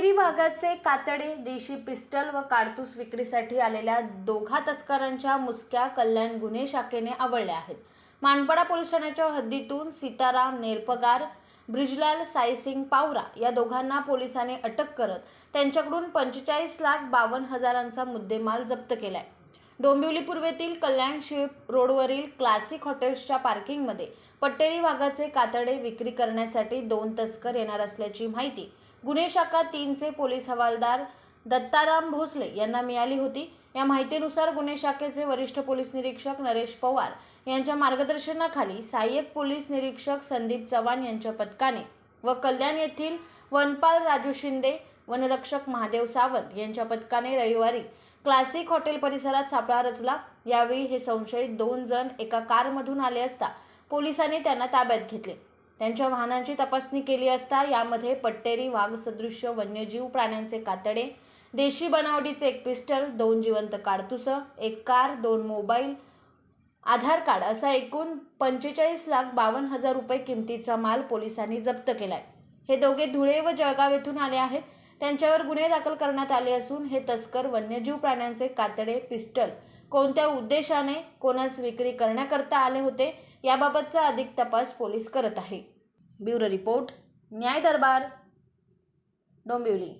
पट्टेरी वाघाचे कातडे देशी पिस्टल व काडतूस विक्रीसाठी आलेल्या दोघा तस्करांच्या मुसक्या कल्याण गुन्हे शाखेने आवळल्या आहेत. मानपाडा पोलीस ठाण्याच्या हद्दीतून सीताराम नेरपगार ब्रिजलाल साईसिंग पावरा या दोघांना पोलिसांनी अटक करत त्यांच्याकडून पंचेचाळीस लाख बावन्न हजारांचा मुद्देमाल जप्त केलाय. डोंबिवली पूर्वेतील कल्याण शिप रोडवरील क्लासिक हॉटेल्सच्या पार्किंगमध्ये पट्टेरी वाघाचे कातडे विक्री करण्यासाठी दोन तस्कर येणार असल्याची माहिती गुन्हे शाखा तीनचे पोलीस हवालदार दत्ताराम भोसले यांना मिळाली होती. या माहितीनुसार गुन्हे शाखेचे वरिष्ठ पोलीस निरीक्षक नरेश पवार यांच्या मार्गदर्शनाखाली सहाय्यक पोलीस निरीक्षक संदीप चव्हाण यांच्या पथकाने व कल्याण येथील वनपाल राजू शिंदे वनरक्षक महादेव सावंत यांच्या पथकाने रविवारी क्लासिक हॉटेल परिसरात सापळा रचला. यावेळी हे संशयित दोन जण एका कारमधून आले असता पोलिसांनी त्यांना ताब्यात घेतले. त्यांच्या वाहनांची तपासणी केली असता यामध्ये पट्टेरी वाघ सदृश्य वन्यजीव प्राण्यांचे कातडे देशी बनावटीचे एक पिस्टल दोन जिवंत काडतुसं एक कार दोन मोबाईल आधार कार्ड असा एकूण पंचेचाळीस लाख बावन्न हजार रुपये किमतीचा माल पोलिसांनी जप्त केलाय. हे दोघे धुळे व जळगाव येथून आले आहेत. त्यांच्यावर गुन्हे दाखल करण्यात आले असून हे तस्कर वन्यजीव प्राण्यांचे कातडे पिस्टल कोणत्या उद्देशाने कोणास विक्री करण्याकरता आले होते याबाबतचा अधिक तपास पोलीस करत आहे. ब्युरो रिपोर्ट न्याय दरबार डोंबिवली.